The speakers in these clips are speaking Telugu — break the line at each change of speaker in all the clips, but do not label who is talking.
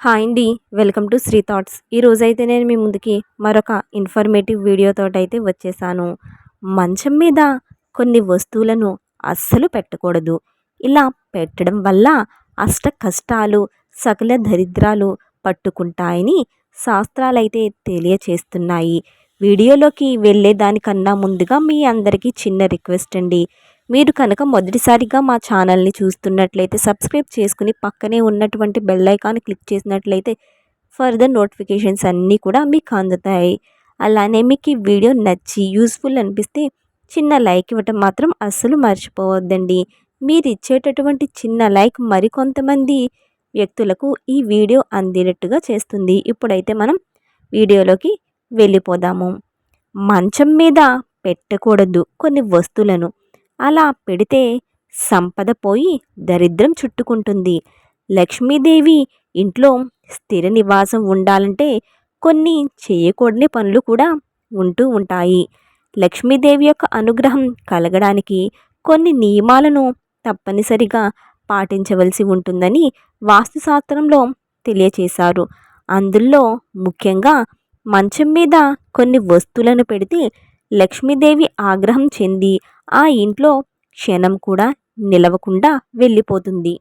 హాయ్ అండి వెల్కమ్ టు శ్రీ థాట్స్. ఈరోజు అయితే నేను మీ ముందుకి మరొక ఇన్ఫర్మేటివ్ వీడియోతో అయితే వచ్చేసాను. మంచం మీద కొన్ని వస్తువులను అస్సలు పెట్టకూడదు. ఇలా పెట్టడం వల్ల అష్ట కష్టాలు సకల దరిద్రాలు పట్టుకుంటాయని శాస్త్రాలైతే తెలియచేస్తున్నాయి. వీడియోలోకి వెళ్ళే దానికన్నా ముందుగా మీ అందరికీ చిన్న రిక్వెస్ట్ అండి. మీరు కనుక మొదటిసారిగా మా ఛానల్ని చూస్తున్నట్లయితే సబ్స్క్రైబ్ చేసుకుని పక్కనే ఉన్నటువంటి బెల్ ఐకాన్ క్లిక్ చేసినట్లయితే ఫర్దర్ నోటిఫికేషన్స్ అన్నీ కూడా మీకు అందుతాయి. అలానే మీకు ఈ వీడియో నచ్చి యూస్ఫుల్ అనిపిస్తే చిన్న లైక్ ఇవ్వటం మాత్రం అస్సలు మర్చిపోవద్దండి. మీరు ఇచ్చేటటువంటి చిన్న లైక్ మరికొంతమంది వ్యక్తులకు ఈ వీడియో అందినట్టుగా చేస్తుంది. ఇప్పుడైతే మనం వీడియోలోకి వెళ్ళిపోదాము. మంచం మీద పెట్టకూడదు కొన్ని వస్తువులను. అలా పెడితే సంపద పోయి దరిద్రం చుట్టుకుంటుంది. లక్ష్మీదేవి ఇంట్లో స్థిర నివాసం ఉండాలంటే కొన్ని చేయకూడని పనులు కూడా ఉంటూ ఉంటాయి. లక్ష్మీదేవి యొక్క అనుగ్రహం కలగడానికి కొన్ని నియమాలను తప్పనిసరిగా పాటించవలసి ఉంటుందని వాస్తుశాస్త్రంలో తెలియచేశారు. అందులో ముఖ్యంగా మంచం మీద కొన్ని వస్తువులను పెడితే లక్ష్మీదేవి ఆగ్రహం చెంది ఆ ఇంట్లో క్షణం కూడా నిలవకుండా వెళ్ళిపోతుంది.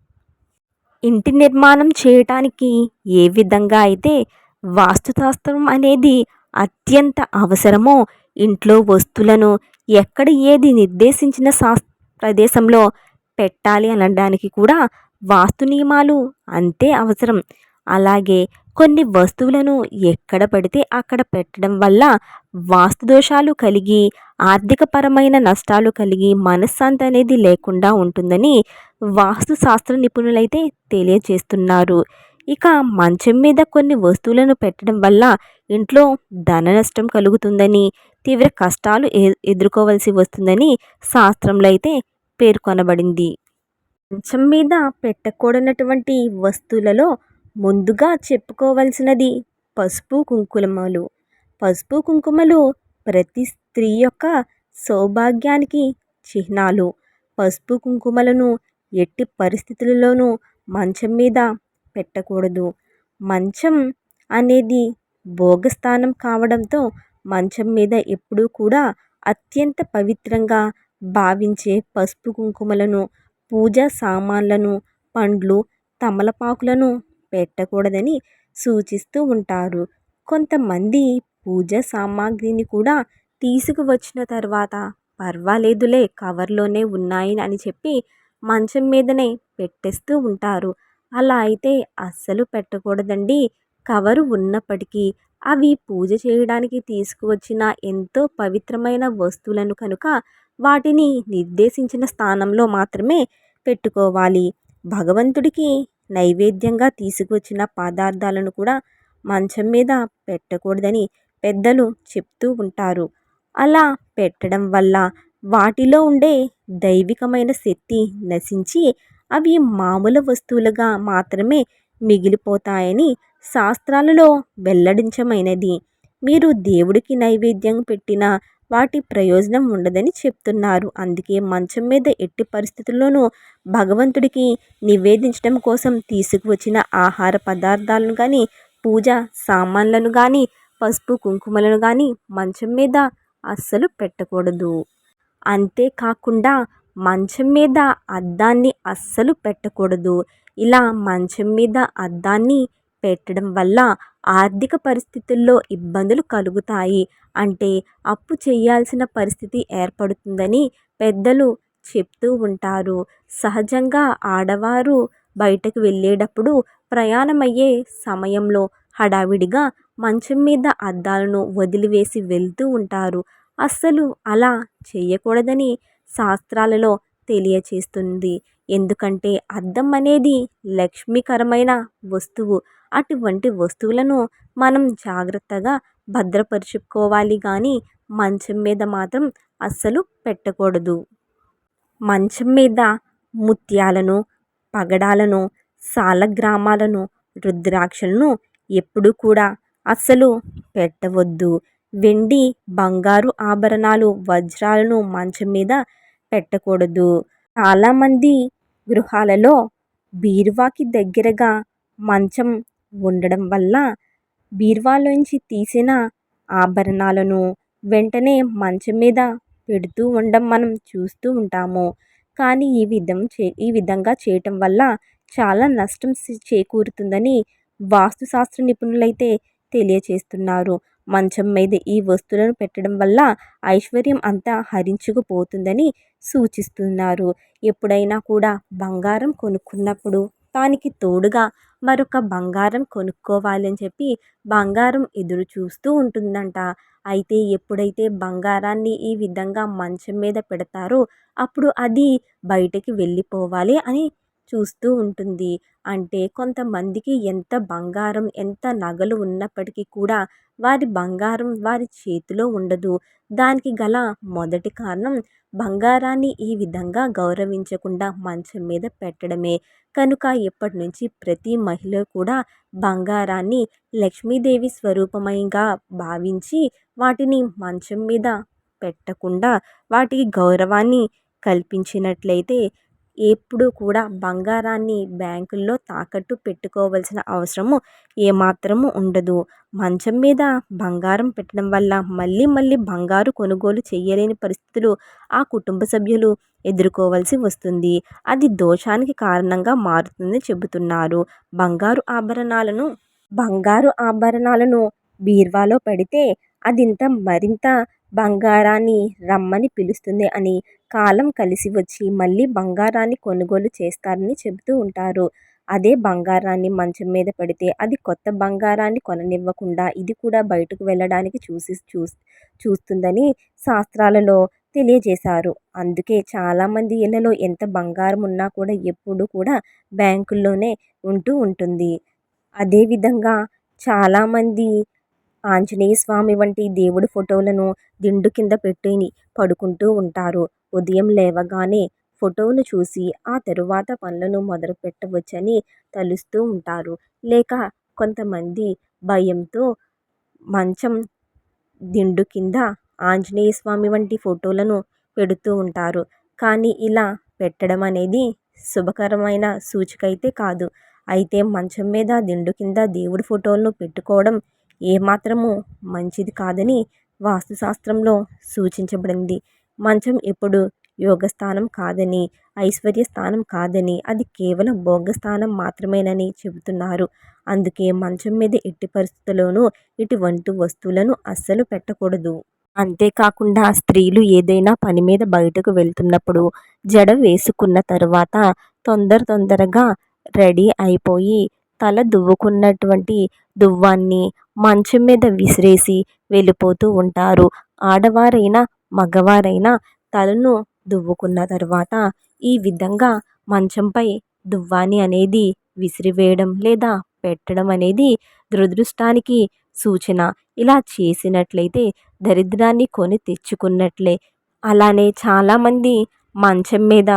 ఇంటి నిర్మాణం చేయటానికి ఏ విధంగా అయితే వాస్తుశాస్త్రం అనేది అత్యంత అవసరమో ఇంట్లో వస్తువులను ఎక్కడ ఏది నిర్దేశించిన శా ప్రదేశంలో పెట్టాలి అనడానికి కూడా వాస్తు నియమాలు అంతే అవసరం. అలాగే కొన్ని వస్తువులను ఎక్కడ పడితే అక్కడ పెట్టడం వల్ల వాస్తు దోషాలు కలిగి ఆర్థికపరమైన నష్టాలు కలిగి మనశ్శాంతి అనేది లేకుండా ఉంటుందని వాస్తు శాస్త్ర నిపుణులైతే తెలియజేస్తున్నారు. ఇక మంచం మీద కొన్ని వస్తువులను పెట్టడం వల్ల ఇంట్లో ధన నష్టం కలుగుతుందని తీవ్ర కష్టాలు ఎదుర్కోవలసి వస్తుందని శాస్త్రంలో అయితే పేర్కొనబడింది. మంచం మీద పెట్టకూడనటువంటి వస్తువులలో ముందుగా చెప్పుకోవలసినది పసుపు కుంకుమలు. పసుపు కుంకుమలు ప్రతి స్త్రీ యొక్క సౌభాగ్యానికి చిహ్నాలు. పసుపు కుంకుమలను ఎట్టి పరిస్థితులలోనూ మంచం మీద పెట్టకూడదు. మంచం అనేది భోగస్థానం కావడంతో మంచం మీద ఎప్పుడూ కూడా అత్యంత పవిత్రంగా భావించే పసుపు కుంకుమలను పూజా సామాన్లను పండ్లు తమలపాకులను పెట్టకూడదని సూచిస్తూ ఉంటారు. కొంతమంది పూజ సామాగ్రిని కూడా తీసుకువచ్చిన తర్వాత పర్వాలేదులే కవర్లోనే ఉన్నాయి అని చెప్పి మంచం మీదనే పెట్టేస్తూ ఉంటారు. అలా అయితే అస్సలు పెట్టకూడదండి. కవరు ఉన్నప్పటికీ అవి పూజ చేయడానికి తీసుకువచ్చిన ఎంతో పవిత్రమైన వస్తువులను కనుక వాటిని నిర్దేశించిన స్థానంలో మాత్రమే పెట్టుకోవాలి. భగవంతుడికి నైవేద్యంగా తీసుకువచ్చిన పదార్థాలను కూడా మంచం మీద పెట్టకూడదని పెద్దలు చెప్తూ ఉంటారు. అలా పెట్టడం వల్ల వాటిలో ఉండే దైవికమైన శక్తి నశించి అవి మామూలు వస్తువులుగా మాత్రమే మిగిలిపోతాయని శాస్త్రాలలో వెల్లడించమైనది. మీరు దేవుడికి నైవేద్యం పెట్టిన వాటి ప్రయోజనం ఉండదని చెప్తున్నారు. అందుకే మంచం మీద ఎట్టి పరిస్థితుల్లోనూ భగవంతుడికి నివేదించడం కోసం తీసుకువచ్చిన ఆహార పదార్థాలను కానీ పూజ సామాన్లను కానీ పసుపు కుంకుమలను కానీ మంచం మీద అస్సలు పెట్టకూడదు. అంతేకాకుండా మంచం మీద అద్దాన్ని అస్సలు పెట్టకూడదు. ఇలా మంచం మీద అద్దాన్ని పెట్టడం వల్ల ఆర్థిక పరిస్థితుల్లో ఇబ్బందులు కలుగుతాయి. అంటే అప్పు చేయాల్సిన పరిస్థితి ఏర్పడుతుందని పెద్దలు చెప్తూ ఉంటారు. సహజంగా ఆడవారు బయటకు వెళ్ళేటప్పుడు ప్రయాణమయ్యే సమయంలో హడావిడిగా మంచం మీద అద్దాలను వదిలివేసి వెళ్తూ ఉంటారు. అస్సలు అలా చేయకూడదని శాస్త్రాలలో తెలియచేస్తుంది. ఎందుకంటే అద్దం అనేది లక్ష్మీకరమైన వస్తువు. అటువంటి వస్తువులను మనం జాగ్రత్తగా భద్రపరుచుకోవాలి కానీ మంచం మీద మాత్రం అస్సలు పెట్టకూడదు. మంచం మీద ముత్యాలను పగడాలను సాలగ్రామాలను రుద్రాక్షలను ఎప్పుడు కూడా అస్సలు పెట్టవద్దు. వెండి బంగారు ఆభరణాలు వజ్రాలను మంచం మీద పెట్టకూడదు. చాలామంది గృహాలలో బీరువాకి దగ్గరగా మంచం ఉండడం వల్ల బీరువాలోంచి తీసిన ఆభరణాలను వెంటనే మంచం మీద పెడుతూ ఉండడం మనం చూస్తూ ఉంటాము. కానీ ఈ విధం చే ఈ విధంగా చేయటం వల్ల చాలా నష్టం చేకూరుతుందని వాస్తుశాస్త్ర నిపుణులైతే తెలియచేస్తున్నారు. మంచం మీద ఈ వస్తువులను పెట్టడం వల్ల ఐశ్వర్యం అంతా హరించుకుపోతుందని సూచిస్తున్నారు. ఎప్పుడైనా కూడా బంగారం కొనుక్కున్నప్పుడు దానికి తోడుగా మరొక బంగారం కొనుక్కోవాలని చెప్పి బంగారం ఎదురు చూస్తూ ఉంటుందంట. అయితే ఎప్పుడైతే బంగారాన్ని ఈ విధంగా మంచం మీద పెడతారో అప్పుడు అది బయటకి వెళ్ళిపోవాలి అని చూస్తూ ఉంటుంది. అంటే కొంతమందికి ఎంత బంగారం ఎంత నగలు ఉన్నప్పటికీ కూడా వారి బంగారం వారి చేతిలో ఉండదు. దానికి గల మొదటి కారణం బంగారాన్ని ఈ విధంగా గౌరవించకుండా మంచం మీద పెట్టడమే. కనుక ఇప్పటి నుంచి ప్రతి మహిళ కూడా బంగారాన్ని లక్ష్మీదేవి స్వరూపమైగా భావించి వాటిని మంచం మీద పెట్టకుండా వాటికి గౌరవాన్ని కల్పించినట్లయితే ఎప్పుడూ కూడా బంగారాన్ని బ్యాంకుల్లో తాకట్టు పెట్టుకోవాల్సిన అవసరము ఏమాత్రము ఉండదు. మంచం మీద బంగారం పెట్టడం వల్ల మళ్ళీ మళ్ళీ బంగారు కొనుగోలు చేయలేని పరిస్థితులు ఆ కుటుంబ సభ్యులు ఎదుర్కోవాల్సి వస్తుంది. అది దోషానికి కారణంగా మారుతుందని చెబుతున్నారు. బంగారు ఆభరణాలను బంగారు ఆభరణాలను బీర్వాలో పెడితే అదింత మరింత బంగారాన్ని రమ్మని పిలుస్తుంది అని కాలం కలిసి వచ్చి మళ్ళీ బంగారాన్ని కొనుగోలు చేస్తారని చెబుతూ ఉంటారు. అదే బంగారాన్ని మంచం మీద పెడితే అది కొత్త బంగారాన్ని కొననివ్వకుండా ఇది కూడా బయటకు వెళ్ళడానికి చూసి చూ చూస్తుందని శాస్త్రాలలో తెలియజేశారు. అందుకే చాలామంది ఇళ్ళలో ఎంత బంగారం ఉన్నా కూడా ఎప్పుడు కూడా బ్యాంకుల్లోనే ఉంటూ ఉంటుంది. అదేవిధంగా చాలామంది ఆంజనేయ స్వామి వంటి దేవుడి ఫోటోలను దిండు కింద పెట్టి పడుకుంటూ ఉంటారు. ఉదయం లేవగానే ఫోటోను చూసి ఆ తరువాత పనులను మొదలు పెట్టవచ్చని తలుస్తూ ఉంటారు. లేక కొంతమంది భయంతో మంచం దిండు కింద ఆంజనేయ స్వామి వంటి ఫోటోలను పెడుతూ ఉంటారు. కానీ ఇలా పెట్టడం అనేది శుభకరమైన సూచిక అయితే కాదు. అయితే మంచం మీద దిండు కింద దేవుడి ఫోటోలను పెట్టుకోవడం ఏమాత్రము మంచిది కాదని వాస్తుశాస్త్రంలో సూచించబడింది. మంచం ఎప్పుడు యోగస్థానం కాదని ఐశ్వర్య స్థానం కాదని అది కేవలం భోగస్థానం మాత్రమేనని చెబుతున్నారు. అందుకే మంచం మీద ఎట్టి పరిస్థితుల్లోనూ ఇటువంటి వస్తువులను అస్సలు పెట్టకూడదు. అంతేకాకుండా స్త్రీలు ఏదైనా పని మీద బయటకు వెళ్తున్నప్పుడు జడ వేసుకున్న తరువాత తొందర తొందరగా రెడీ అయిపోయి తల దువ్వుకున్నటువంటి దువ్వాన్ని మంచం మీద విసిరేసి వెళ్ళిపోతూ ఉంటారు. ఆడవారైనా మగవారైనా తలను దువ్వుకున్న తర్వాత ఈ విధంగా మంచంపై దువ్వాని అనేది విసిరివేయడం లేదా పెట్టడం అనేది దురదృష్టానికి సూచన. ఇలా చేసినట్లయితే దరిద్రాన్ని కొని తెచ్చుకున్నట్లే. అలానే చాలామంది మంచం మీద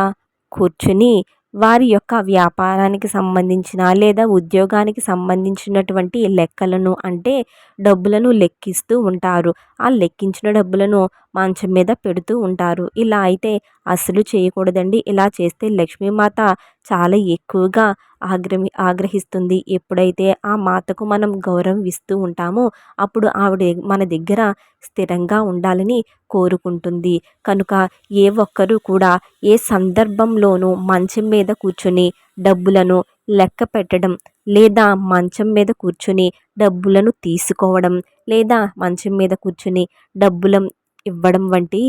కూర్చుని వారి యొక్క వ్యాపారానికి సంబంధించిన లేదా ఉద్యోగానికి సంబంధించినటువంటి లెక్కలను అంటే డబ్బులను లెక్కిస్తూ ఉంటారు. ఆ లెక్కించిన డబ్బులను మంచం మీద పెడుతూ ఉంటారు. ఇలా అయితే అస్సలు చేయకూడదండి. ఇలా చేస్తే లక్ష్మీమాత చాలా ఎక్కువగా ఆగ్రమి ఆగ్రహిస్తుంది. ఎప్పుడైతే ఆ మాతకు మనం గౌరవం ఇస్తూ ఉంటామో అప్పుడు ఆవిడ మన దగ్గర స్థిరంగా ఉండాలని కోరుకుంటుంది. కనుక ఏ ఒక్కరూ కూడా ఏ సందర్భంలోనూ మంచం మీద కూర్చొని డబ్బులను లెక్క పెట్టడం లేదా మంచం మీద కూర్చొని డబ్బులను తీసుకోవడం లేదా మంచం మీద కూర్చొని డబ్బులం ఇవ్వడం వంటి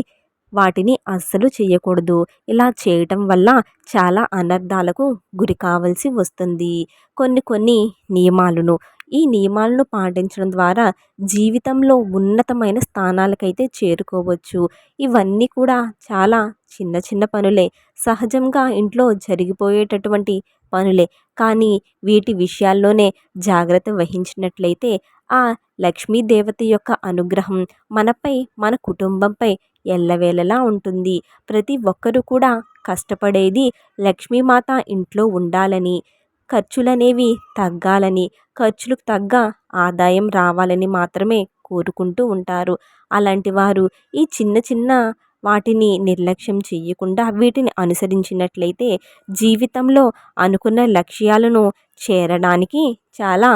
వాటిని అస్సలు చేయకూడదు ఇలా చేయటం వల్ల చాలా అనర్థాలకు గురి కావాల్సి వస్తుంది. కొన్ని కొన్ని నియమాలను. ఈ నియమాలను పాటించడం ద్వారా జీవితంలో ఉన్నతమైన స్థానాలకైతే చేరుకోవచ్చు. ఇవన్నీ కూడా చాలా చిన్న చిన్న పనులే. సహజంగా ఇంట్లో జరిగిపోయేటటువంటి పనులే. కానీ వీటి విషయాల్లోనే జాగ్రత్త వహించినట్లయితే ఆ లక్ష్మీదేవత యొక్క అనుగ్రహం మనపై మన కుటుంబంపై ఎల్లవేళలా ఉంటుంది. ప్రతి ఒక్కరూ కూడా కష్టపడేది లక్ష్మీమాత ఇంట్లో ఉండాలని ఖర్చులనేవి తగ్గాలని ఖర్చులకు తగ్గ ఆదాయం రావాలని మాత్రమే కోరుకుంటూ ఉంటారు. అలాంటి వారు ఈ చిన్న చిన్న వాటిని నిర్లక్ష్యం చేయకుండా వీటిని అనుసరించినట్లయితే జీవితంలో అనుకున్న లక్ష్యాలను చేరడానికి చాలా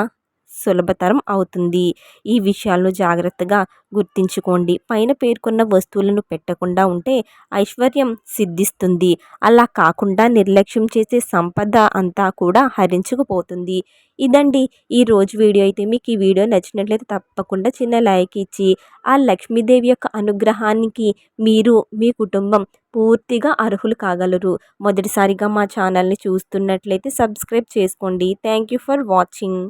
సులభతరం అవుతుంది. ఈ విషయాలను జాగ్రత్తగా గుర్తుంచుకోండి. పైన పేర్కొన్న వస్తువులను పెట్టకుండా ఉంటే ఐశ్వర్యం సిద్ధిస్తుంది. అలా కాకుండా నిర్లక్ష్యం చేసే సంపద అంతా కూడా హరించుకుపోతుంది. ఇదండి ఈ రోజు వీడియో. అయితే మీకు ఈ వీడియో నచ్చినట్లయితే తప్పకుండా చిన్న లైక్ ఇచ్చి ఆ లక్ష్మీదేవి యొక్క అనుగ్రహానికి మీరు మీ కుటుంబం పూర్తిగా అర్హులు కాగలరు. మొదటిసారిగా మా ఛానల్ని చూస్తున్నట్లయితే సబ్స్క్రైబ్ చేసుకోండి. Thank you for watching.